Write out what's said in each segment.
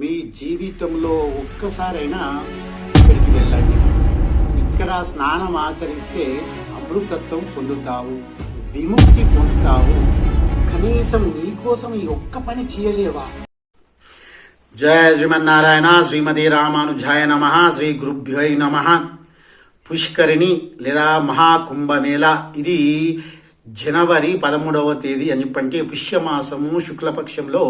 మీ జీవితంలో ఒక్కసారైనా ఇక్కడికి వెళ్ళండి. ఇక్కడ స్నానం ఆచరిస్తే అమృతత్వం పొందుతావు విముక్తి పొందుతావు. కనీసం నీకోసం ఈ ఒక్క పని చేయలేవా? జయ శ్రీమన్నారాయణ శ్రీమతి రామానుజాయ నమ శ్రీ గురుభ్యై నమ. పుష్కరిణి లేదా మహాకుంభమేళ ఇది జనవరి పదమూడవ తేదీ అని చెప్పంటే పుష్యమాసము శుక్లపక్షంలో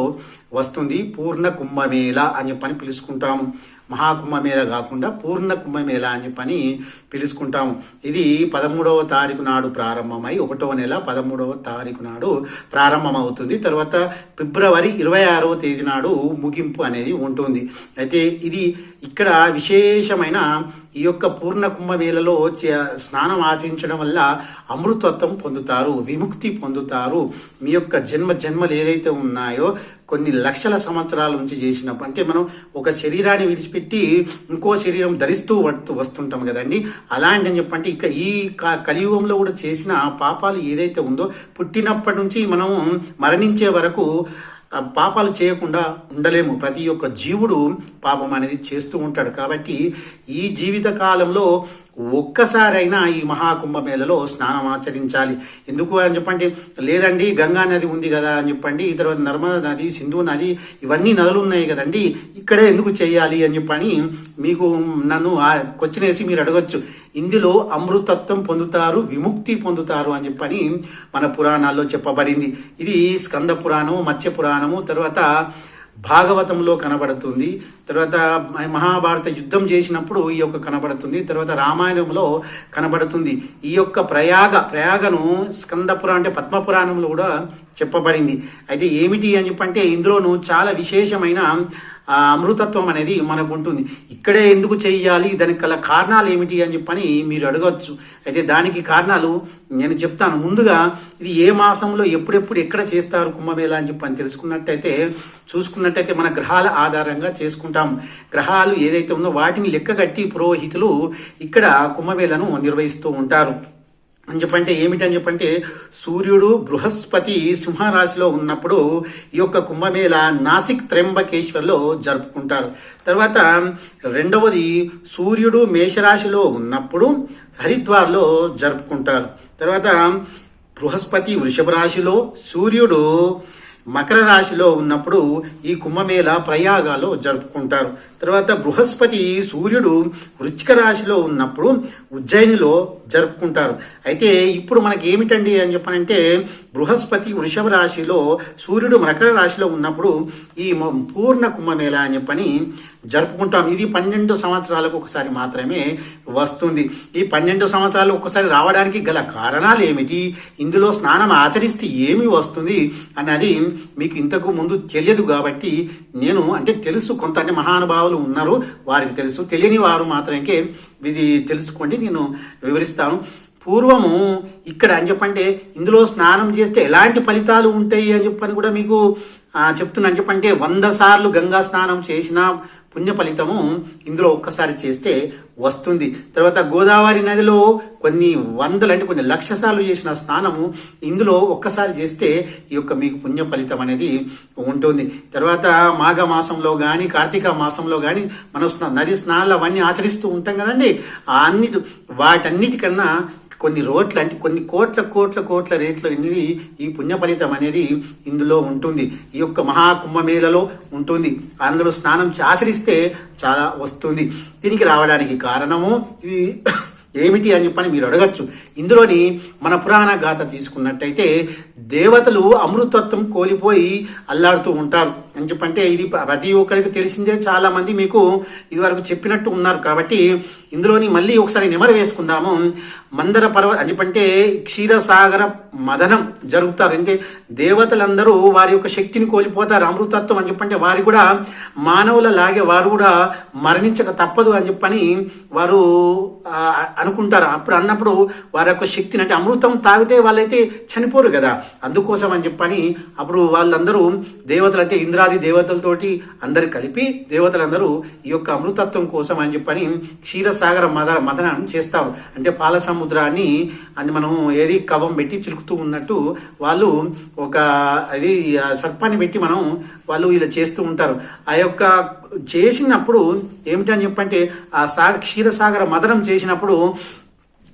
వస్తుంది పూర్ణ కుంభమేళ అని చెప్పని పిలుచుకుంటాము. మహాకుంభమేళ కాకుండా పూర్ణ కుంభమేళ అని చెప్పని పిలుచుకుంటాము. ఇది పదమూడవ తారీఖు నాడు ప్రారంభమై ఒకటవ నెల పదమూడవ తారీఖు నాడు ప్రారంభమవుతుంది. తర్వాత ఫిబ్రవరి ఇరవై ఆరవ తేదీ నాడు ముగింపు అనేది ఉంటుంది. అయితే ఇది ఇక్కడ విశేషమైన ఈ యొక్క పూర్ణ కుంభమేళలో చే- స్నానం ఆచరించడం వల్ల అమృతత్వం పొందుతారు విముక్తి పొందుతారు. మీ యొక్క జన్మ జన్మలు ఏదైతే ఉన్నాయో కొన్ని లక్షల సంవత్సరాల నుంచి చేసిన అంటే మనం ఒక శరీరాన్ని విడిచిపెట్టి ఇంకో శరీరం ధరిస్తూ వస్తూ వస్తుంటాం కదండి. అలాంటి అని చెప్పంటే ఇక ఈ క- కలియుగంలో కూడా చేసిన పాపాలు ఏదైతే ఉందో పుట్టినప్పటి నుంచి మనం మరణించే వరకు పాపాలు చేయకుండా ఉండలేము. ప్రతి ఒక్క జీవుడు పాపం అనేది చేస్తూ ఉంటాడు. కాబట్టి ఈ జీవిత కాలంలో ఒక్కసారైనా ఈ మహాకుంభమేళలో స్నానం ఆచరించాలి. ఎందుకు అని చెప్పండి? లేదండి గంగా నది ఉంది కదా అని చెప్పండి ఈ తర్వాత నర్మదా నది సింధు నది ఇవన్నీ నదులు ఉన్నాయి కదండి ఇక్కడే ఎందుకు చేయాలి అని చెప్పని మీకు నన్ను క్వశ్చన్ వేసి మీరు అడగొచ్చు. ఇందులో అమృతత్వం పొందుతారు విముక్తి పొందుతారు అని చెప్పని మన పురాణాల్లో చెప్పబడింది. ఇది స్కంద పురాణము మత్స్య పురాణము తర్వాత భాగవతంలో కనబడుతుంది. తర్వాత మహాభారత యుద్ధం చేసినప్పుడు ఈ యొక్క కనబడుతుంది. తర్వాత రామాయణంలో కనబడుతుంది. ఈ యొక్క ప్రయాగ ప్రయాగను స్కందపుర అంటే పద్మపురాణంలో కూడా చెప్పబడింది. అయితే ఏమిటి అని చెప్పంటే ఇందులోను చాలా విశేషమైన అమృతత్వం అనేది మనకు ఉంటుంది. ఇక్కడే ఎందుకు చేయాలి? దానికి గల కారణాలు ఏమిటి అని చెప్పని మీరు అడగవచ్చు అయితే దానికి కారణాలు నేను చెప్తాను. ముందుగా ఇది ఏ మాసంలో ఎప్పుడెప్పుడు ఎక్కడ చేస్తారు కుంభమేళ అని చెప్పని తెలుసుకున్నట్టయితే చూసుకున్నట్టయితే మన గ్రహాల ఆధారంగా చేసుకుంటాం. గ్రహాలు ఏదైతే ఉందో వాటిని లెక్కగట్టి పురోహితులు ఇక్కడ కుంభమేళను నిర్వహిస్తూ ఉంటారు. అని చెప్పంటే ఏమిటని చెప్పంటే సూర్యుడు బృహస్పతి సింహరాశిలో ఉన్నప్పుడు ఈ యొక్క కుంభమేళ నాసిక్ త్ర్యంబకేశ్వర్లో జరుపుకుంటారు. తర్వాత రెండవది సూర్యుడు మేషరాశిలో ఉన్నప్పుడు హరిద్వార్లో జరుపుకుంటారు. తర్వాత బృహస్పతి వృషభ రాశిలో సూర్యుడు మకర రాశిలో ఉన్నప్పుడు ఈ కుంభమేళ ప్రయాగాలో జరుపుకుంటారు. తర్వాత బృహస్పతి సూర్యుడు వృచ్చిక రాశిలో ఉన్నప్పుడు ఉజ్జయినిలో జరుపుకుంటారు. అయితే ఇప్పుడు మనకి ఏమిటండి అని చెప్పనంటే బృహస్పతి వృషభ రాశిలో సూర్యుడు మకర రాశిలో ఉన్నప్పుడు ఈ పూర్ణ కుంభమేళ అని చెప్పని జరుపుకుంటాం. ఇది పన్నెండు సంవత్సరాలకు ఒకసారి మాత్రమే వస్తుంది. ఈ పన్నెండు సంవత్సరాలు ఒకసారి రావడానికి గల కారణాలు ఏమిటి? ఇందులో స్నానం ఆచరిస్తే ఏమి వస్తుంది అన్నది మీకు ఇంతకు ముందు తెలియదు కాబట్టి నేను అంటే తెలుసు కొంత అంటే వాళ్ళు ఉన్నారు వారికి తెలుసు. తెలియని వారు మాత్రమే ఇది తెలుసుకోండి నేను వివరిస్తాను. పూర్వము ఇక్కడ అని చెప్పంటే ఇందులో స్నానం చేస్తే ఎలాంటి ఫలితాలు ఉంటాయి అని చెప్పని కూడా మీకు చెప్తున్నాను చెప్తున్నా అని చెప్పంటే వంద సార్లు గంగా స్నానం చేసిన పుణ్య ఫలితము ఇందులో ఒక్కసారి చేస్తే వస్తుంది. తర్వాత గోదావరి నదిలో కొన్ని వందలు అంటే కొన్ని లక్ష సార్లు చేసిన స్నానము ఇందులో ఒక్కసారి చేస్తే ఈ యొక్క మీకు పుణ్య ఫలితం అనేది ఉంటుంది. తర్వాత మాఘ మాసంలో కానీ కార్తీక మాసంలో కానీ మనం స్నా- నది స్నానాలు అవన్నీ ఆచరిస్తూ ఉంటాం కదండి. ఆ అన్నిటి వాటన్నిటికన్నా కొన్ని రోట్ల అంటే కొన్ని కోట్ల కోట్ల కోట్ల రేట్ల అనేది ఈ పుణ్య ఫలితం అనేది ఇందులో ఉంటుంది. ఈ యొక్క మహాకుంభమేళలో ఉంటుంది. అందులో స్నానం ఆచరిస్తే చాలా వస్తుంది. దీనికి రావడానికి కారణము ఇది ఏమిటి అని చెప్పని మీరు అడగచ్చు. ఇందులోని మన పురాణ గాథ తీసుకున్నట్టయితే దేవతలు అమృతత్వం కోల్పోయి అల్లాడుతూ ఉంటారు. అని చెప్పంటే ఇది ప్రతి ఒక్కరికి తెలిసిందే చాలా మంది మీకు ఇదివరకు చెప్పినట్టు ఉన్నారు కాబట్టి ఇందులోని మళ్ళీ ఒకసారి నెమరు వేసుకుందాము. మందర పర్వత అని క్షీరసాగర మదనం జరుగుతారు. అంటే దేవతలందరూ వారి యొక్క శక్తిని కోల్పోతారు. అమృతత్వం అని చెప్పంటే వారు కూడా మానవుల లాగే వారు కూడా మరణించక తప్పదు అని చెప్పని వారు అనుకుంటారు. అప్పుడు అన్నప్పుడు వారి యొక్క శక్తిని అంటే అమృతం తాగితే వాళ్ళైతే చనిపోరు కదా. అందుకోసం అని చెప్పని అప్పుడు వాళ్ళందరూ దేవతలు అంటే ఇంద్రాది దేవతలతోటి అందరు కలిపి దేవతలందరూ ఈ యొక్క అమృతత్వం కోసం అని చెప్పని క్షీరసాగర మద మదనం చేస్తారు. అంటే పాలసం సముద్రాన్ని అని మనం ఏది కవం పెట్టి చిలుకుతూ ఉన్నట్టు వాళ్ళు ఒక అది సర్పాన్ని పెట్టి మనం వాళ్ళు ఇలా చేస్తూ ఉంటారు. ఆ యొక్క చేసినప్పుడు ఏమిటని చెప్పంటే ఆ సా క్షీరసాగర మదనం చేసినప్పుడు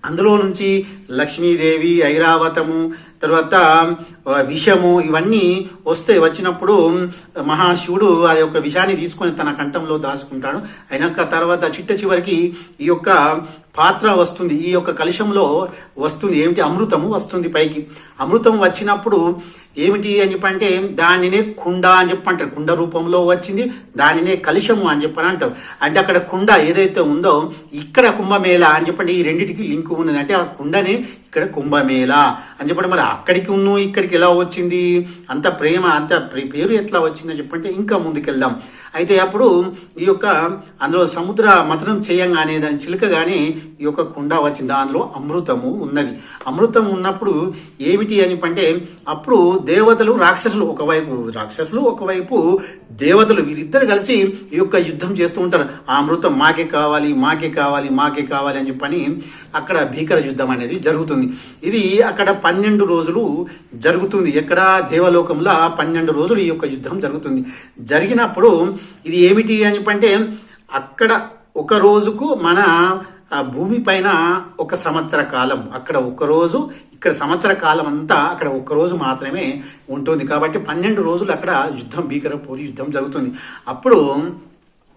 అందులో నుంచి లక్ష్మీదేవి ఐరావతము తర్వాత విషము ఇవన్నీ వస్తే వచ్చినప్పుడు మహాశివుడు ఆ యొక్క విషాన్ని తీసుకొని తన కంఠంలో దాచుకుంటాడు. అయినాక తర్వాత చిట్ట చివరికి ఈ యొక్క పాత్ర వస్తుంది. ఈ యొక్క కలుషంలో వస్తుంది. ఏమిటి? అమృతము వస్తుంది పైకి. అమృతం వచ్చినప్పుడు ఏమిటి అని చెప్పంటే దానినే కుండ అని చెప్పంటారు. కుండ రూపంలో వచ్చింది దానినే కలుషము అని చెప్పని అంటారు. అంటే అక్కడ కుండ ఏదైతే ఉందో ఇక్కడ కుంభమేళ అని చెప్పండి ఈ రెండిటికి లింక్ ఉన్నది. అంటే ఆ కుండనే ఇక్కడ కుంభమేళ అని చెప్పండి మరి అక్కడికి ఉన్ను ఇక్కడికి ఎలా వచ్చింది? అంత ప్రేమ అంత ప్రే- పేరు ఎట్లా వచ్చిందో చెప్పంటే ఇంకా ముందుకెళ్దాం. అయితే అప్పుడు ఈ యొక్క అందులో సముద్ర మథనం చేయంగానే దాని చిలకగానే ఈ యొక్క కుండ వచ్చింది. అందులో అమృతము ఉన్నది. అమృతం ఉన్నప్పుడు ఏమిటి అని అంటే అప్పుడు దేవతలు రాక్షసులు ఒకవైపు రాక్షసులు ఒకవైపు దేవతలు వీరిద్దరు కలిసి ఈ యొక్క యుద్ధం చేస్తూ ఉంటారు. ఆ అమృతం మాకే కావాలి మాకే కావాలి మాకే కావాలి అని చెప్పని అక్కడ భీకర యుద్ధం అనేది జరుగుతుంది. ఇది అక్కడ పన్నెండు రోజులు జరుగుతుంది. ఎక్కడ దేవలోకంలో పన్నెండు రోజులు ఈ యొక్క యుద్ధం జరుగుతుంది. జరిగినప్పుడు ఇది ఏమిటి అని చెప్పంటే అక్కడ ఒక రోజుకు మన భూమి పైన ఒక సంవత్సర కాలం. అక్కడ ఒక రోజు ఇక్కడ సంవత్సర కాలం అంతా అక్కడ ఒక్క రోజు మాత్రమే ఉంటుంది. కాబట్టి పన్నెండు రోజులు అక్కడ యుద్ధం భీకర పోరి యుద్ధం జరుగుతుంది. అప్పుడు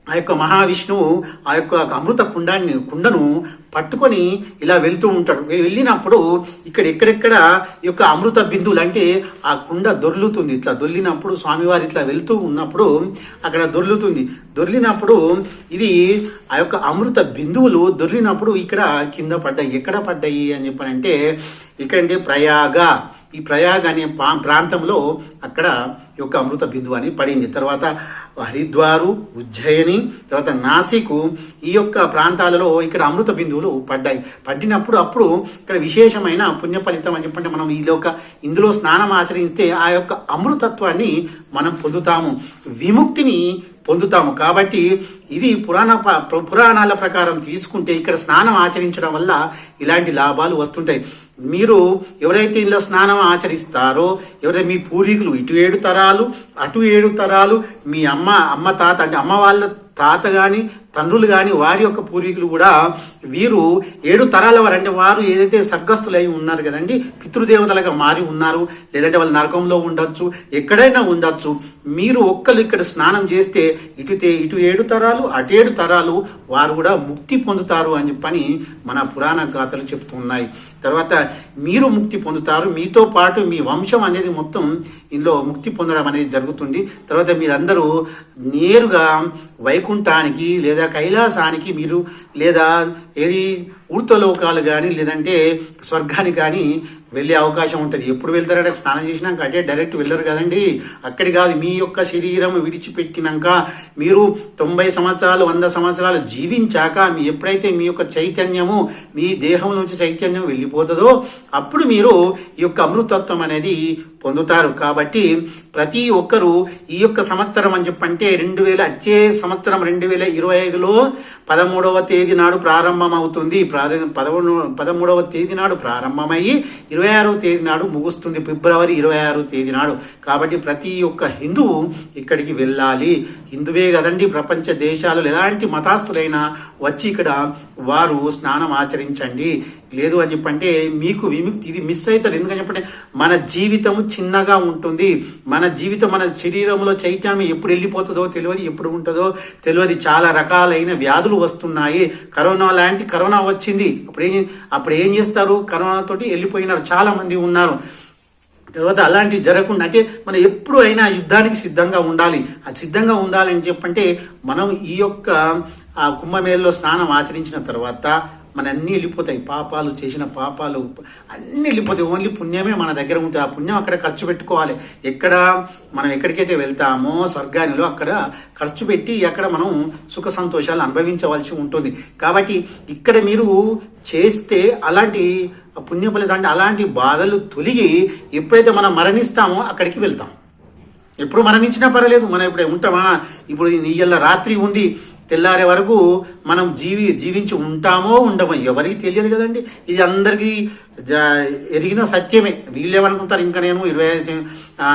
ఆ యొక్క మహావిష్ణువు ఆ యొక్క అమృత కుండాన్ని కుండను పట్టుకొని ఇలా వెళ్తూ ఉంటాడు. వెళ్ళినప్పుడు ఇక్కడ ఎక్కడెక్కడ ఈ యొక్క అమృత బిందువులు అంటే ఆ కుండ దొర్లుతుంది. ఇట్లా దొర్లినప్పుడు స్వామివారు ఇట్లా వెళ్తూ ఉన్నప్పుడు అక్కడ దొర్లుతుంది. దొర్లినప్పుడు ఇది ఆ యొక్క అమృత బిందువులు దొర్లినప్పుడు ఇక్కడ కింద పడ్డాయి. ఎక్కడ పడ్డాయి అని చెప్పానంటే ఇక్కడంటే ప్రయాగ. ఈ ప్రయాగ అనే పా- ప్రాంతంలో అక్కడ యొక్క అమృత బిందువు అని పడింది. తర్వాత హరిద్వారు ఉజ్జయిని తర్వాత నాసికు ఈ యొక్క ప్రాంతాలలో ఇక్కడ అమృత బిందువులు పడ్డాయి. పడినప్పుడు అప్పుడు ఇక్కడ విశేషమైన పుణ్య ఫలితం అని చెప్పంటే మనం ఈ యొక్క ఇందులో స్నానం ఆచరిస్తే ఆ యొక్క అమృతత్వాన్ని మనం పొందుతాము. విముక్తిని పొందుతాము. కాబట్టి ఇది పురాణ ప- పురాణాల ప్రకారం తీసుకుంటే ఇక్కడ స్నానం ఆచరించడం వల్ల ఇలాంటి లాభాలు వస్తుంటాయి. మీరు ఎవరైతే ఇంట్లో స్నానం ఆచరిస్తారో ఎవరైతే మీ పూర్వీకులు ఇటు ఏడు తరాలు అటు ఏడు తరాలు మీ అమ్మ అమ్మ తాత అంటే అమ్మ వాళ్ళ తాత కానీ తండ్రులు కానీ వారి యొక్క పూర్వీకులు కూడా వీరు ఏడు తరాల వారు అంటే వారు ఏదైతే సర్గస్తులై ఉన్నారు కదండి పితృదేవతలుగా మారి ఉన్నారు లేదంటే వాళ్ళు నరకంలో ఉండొచ్చు ఎక్కడైనా ఉండొచ్చు మీరు ఒక్కరు ఇక్కడ స్నానం చేస్తే ఇటు ఇటు ఏడు తరాలు అటు ఏడు తరాలు వారు కూడా ముక్తి పొందుతారు అని చెప్పని మన పురాణ గాథలు చెప్తున్నాయి తర్వాత మీరు ముక్తి పొందుతారు. మీతో పాటు మీ వంశం అనేది మొత్తం ఇందులో ముక్తి పొందడం అనేది జరుగుతుంది. తర్వాత మీరందరూ నేరుగా వైకుంఠానికి లేదా కైలాసానికి మీరు లేదా ఏది ఊర్తలోకాలు కానీ లేదంటే స్వర్గానికి కానీ వెళ్ళే అవకాశం ఉంటుంది. ఎప్పుడు వెళ్తారంటే స్నానం చేసినాక అంటే డైరెక్ట్ వెళ్ళరు కదండి. అక్కడి కాదు మీ యొక్క శరీరం విడిచిపెట్టినాక మీరు తొంభై సంవత్సరాలు వంద సంవత్సరాలు జీవించాక మీ ఎప్పుడైతే మీ యొక్క చైతన్యము మీ దేహం నుంచి చైతన్యం వెళ్ళిపోతుందో అప్పుడు మీరు ఈ యొక్క అమృతత్వం అనేది పొందుతారు. కాబట్టి ప్రతి ఒక్కరూ ఈ యొక్క సంవత్సరం అని చెప్పంటే రెండు వేల వచ్చే సంవత్సరం రెండు వేల ఇరవై ఐదులో పదమూడవ తేదీ నాడు ప్రారంభమవుతుంది. పదమూడు పదమూడవ తేదీ నాడు ప్రారంభమయ్యి ఇరవై ఆరో తేదీ నాడు ముగుస్తుంది. ఫిబ్రవరి ఇరవై ఆరో తేదీ నాడు. కాబట్టి ప్రతి ఒక్క హిందువు ఇక్కడికి వెళ్ళాలి. హిందువే కదండి ప్రపంచ దేశాలలో. ఎలాంటి మతాస్థులైనా వచ్చి ఇక్కడ వారు స్నానం ఆచరించండి. లేదు అని చెప్పంటే మీకు విముక్తి ఇది మిస్ అవుతారు ఎందుకని చెప్పంటే మన జీవితం చిన్నగా ఉంటుంది. మన జీవితం మన శరీరంలో చైతన్యం ఎప్పుడు వెళ్ళిపోతుందో తెలియదు ఎప్పుడు ఉంటుందో తెలియదు. చాలా రకాలైన వ్యాధులు వస్తున్నాయి. కరోనా లాంటి కరోనా వచ్చింది. అప్పుడు ఏం అప్పుడు ఏం చేస్తారు? కరోనాతో వెళ్ళిపోయినారు. చాలా మంది ఉన్నారు. తర్వాత అలాంటివి జరగకుండా అయితే మనం ఎప్పుడు అయినా యుద్ధానికి సిద్ధంగా ఉండాలి. ఆ సిద్ధంగా ఉండాలని చెప్పంటే మనం ఈ యొక్క ఆ కుంభమేళలో స్నానం ఆచరించిన తర్వాత మన అన్నీ వెళ్ళిపోతాయి. పాపాలు చేసిన పాపాలు అన్నీ వెళ్ళిపోతాయి. ఓన్లీ పుణ్యమే మన దగ్గర ఉంటుంది. ఆ పుణ్యం అక్కడ ఖర్చు పెట్టుకోవాలి. ఎక్కడ మనం ఎక్కడికైతే వెళ్తామో స్వర్గానిలో అక్కడ ఖర్చు పెట్టి అక్కడ మనం సుఖ సంతోషాలు అనుభవించవలసి ఉంటుంది. కాబట్టి ఇక్కడ మీరు చేస్తే అలాంటి పుణ్య ఫలితం అంటే అలాంటి బాధలు తొలిగి ఎప్పుడైతే మనం మరణిస్తామో అక్కడికి వెళ్తాం. ఎప్పుడు మరణించినా పర్వాలేదు. మనం ఇప్పుడు ఉంటామా? ఇప్పుడు ఇయ్యాల రాత్రి ఉంది. తెల్లారే వరకు మనం జీవి జీవించి ఉంటామో ఉండమో ఎవరికి తెలియదు కదండి. ఇది అందరికీ ఎరిగిన సత్యమే. వీళ్ళేమనుకుంటారు? ఇంకా నేను ఇరవై ఐదు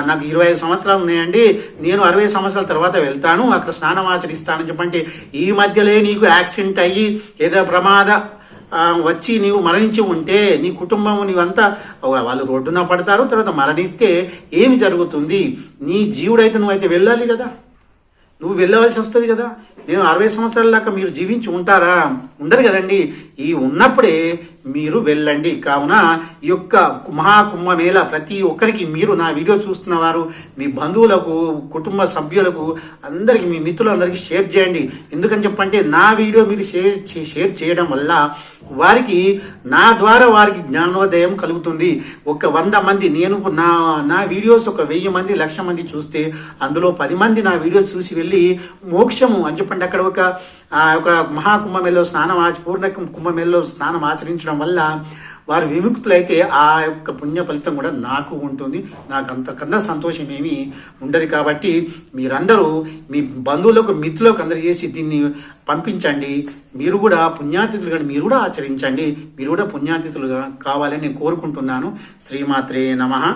నాకు ఇరవై ఐదు సంవత్సరాలు ఉన్నాయండి. నేను అరవై సంవత్సరాల తర్వాత వెళ్తాను. అక్కడ స్నానం ఆచరిస్తాను. చెప్పంటే ఈ మధ్యలే నీకు యాక్సిడెంట్ అయ్యి ఏదో ప్రమాద వచ్చి నీవు మరణించి ఉంటే నీ కుటుంబం నీవంతా వాళ్ళు రోడ్డున పడతారు. తర్వాత మరణిస్తే ఏమి జరుగుతుంది? నీ జీవుడైతే నువ్వైతే వెళ్ళాలి కదా. నువ్వు వెళ్ళవలసి వస్తుంది కదా. నేను అరవై సంవత్సరాల దాకా మీరు జీవించి ఉంటారా? ఉండరు కదండి. ఈ ఉన్నప్పుడే మీరు వెళ్ళండి. కావున ఈ యొక్క మహాకుంభమేళ ప్రతి ఒక్కరికి మీరు నా వీడియో చూస్తున్న వారు మీ బంధువులకు కుటుంబ సభ్యులకు అందరికి మీ మిత్రులందరికీ షేర్ చేయండి. ఎందుకని చెప్పంటే నా వీడియో మీరు షేర్ షేర్ చేయడం వల్ల వారికి నా ద్వారా వారికి జ్ఞానోదయం కలుగుతుంది. ఒక వంద మంది నేను నా నా వీడియోస్ ఒక వెయ్యి మంది లక్ష మంది చూస్తే అందులో పది మంది నా వీడియో చూసి వెళ్ళి మోక్షము అని చెప్పండి. అక్కడ ఒక ఆ, యొక్క మహాకుంభమేళలో స్నానం ఆచ పూర్ణ కుంభమేళలో స్నానం ఆచరించడం వల్ల వారు విముక్తులైతే ఆ యొక్క పుణ్య ఫలితం కూడా నాకు ఉంటుంది. నాకు అంతకన్నా సంతోషం ఏమీ ఉండదు కాబట్టి మీరందరూ మీ బంధువులకు మిత్రులకు అందరు చేసి దీన్ని పంపించండి. మీరు కూడా పుణ్యాతిథులుగా మీరు కూడా ఆచరించండి. మీరు కూడా పుణ్యాతిథులుగా కావాలని నేను కోరుకుంటున్నాను. శ్రీమాత్రే నమః.